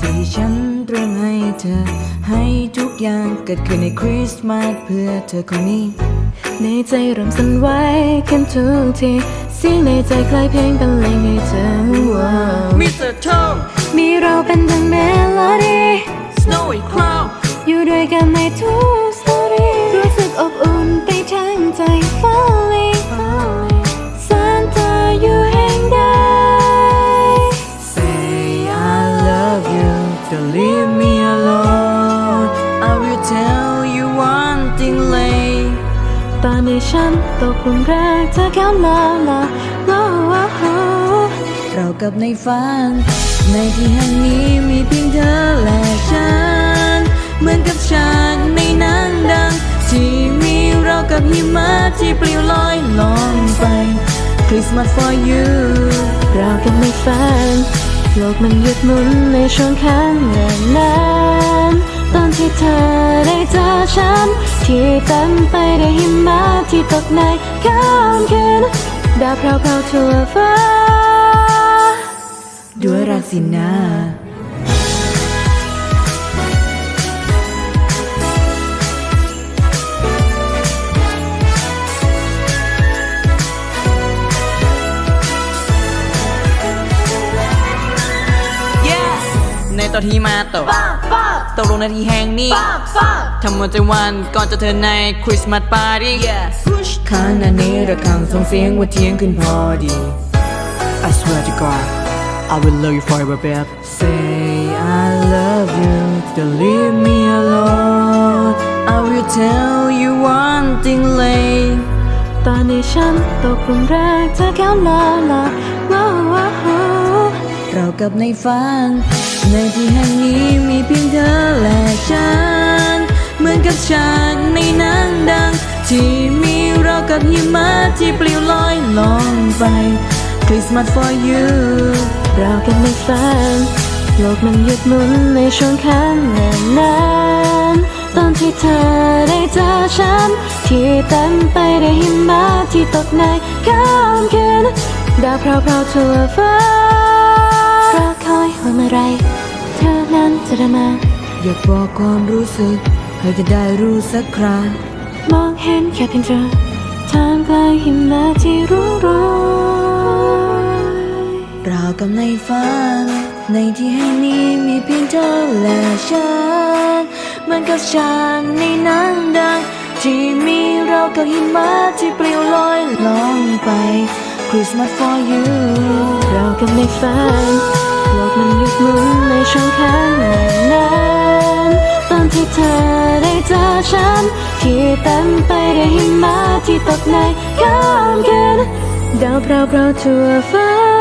ที่ฉันเตรียมให้เธอ ให้ทุกอย่างเกิดขึ้นในคริสต์มาสเพื่อเธอคนนี้ ในใจเริ่มสั่นไหวขึ้นทุกทีเสียงในใจคล้ายเพลงบรรเลงให้เธอว้าวมิสเตอร์ทอมมีเราเป็นดังเมโลดี้ Snowy Cloud อยู่ด้วยกันในทุก you Don't leave me alone I will tell you one thing late ตอนนี้ฉันตกหลุมรักเธอเข้ามาละโอ้โหเรากับในฝัน ในที่แห่งนี้มีเพียงเธอและฉัน เหมือนกับฉากในหนังดัง ที่มีเรากับหิมะที่ปลิวลอยลองไป Christmas for you เรากันไม่ฝัน โลกมันหยุดหมุนในช่วงข้างเงินนั้นตอนที่เธอได้เจอฉัน ที่เต็มไปด้วยหิมะที่ตกในค่ำคืนดาวพราวๆทั่วฟ้าด้วยรักสินะ ในตอนที่มาตกตกลงในที่แห่งนี้ทำวันใจวันก่อนจะเธอในคริสต์มาสปาร์ตี้ Yes ขณะนี้ระฆังส่งเสียงว่าเที่ยงคืนพอดี I swear to God I will love you forever babe Say I love you Don't leave me alone I will tell you one thing late ตอนนี้ฉันตกหลุมรักเธอเข้ามาละว้าวว้าวเรากับในฝัน ในที่แห่งนี้มีเพียงเธอและฉัน เหมือนกับฉากในหนังดัง ที่มีเรากับหิมะที่ปลิวลอยลองไป Christmas for you เรากันไม่ฝันโลกมันหยุดหมุนในช่วงข้างนนั้นตอนที่เธอได้เจอฉัน ที่เต็มไปด้วยหิมะที่ตกในค่ำคืนดาวพราวๆทั่วฟ้า คอยว่าเมื่อไร เธอนั้นจะได้มา อยากบอกความรู้สึก ให้เธอได้รู้สักคราวมองเห็นแค่เพียงเธอทางกลางหิมะที่รู้โรยเรากับในฝัน ในที่แห่งนี้มีเพียงเธอและฉันเหมือนกับฉากในหนังดัง ที่มีเรากับหิมะที่ปลิวลอยลงไป Christmas for you เรากันไม่ฝันโลกมันหยุดหมุนในช่วงข้างนั้นตอนที่เธอได้เจอฉัน ที่เต็มไปด้วยหิมะที่ตกในค่ำคืนดาวพราวๆทั่วฟ้า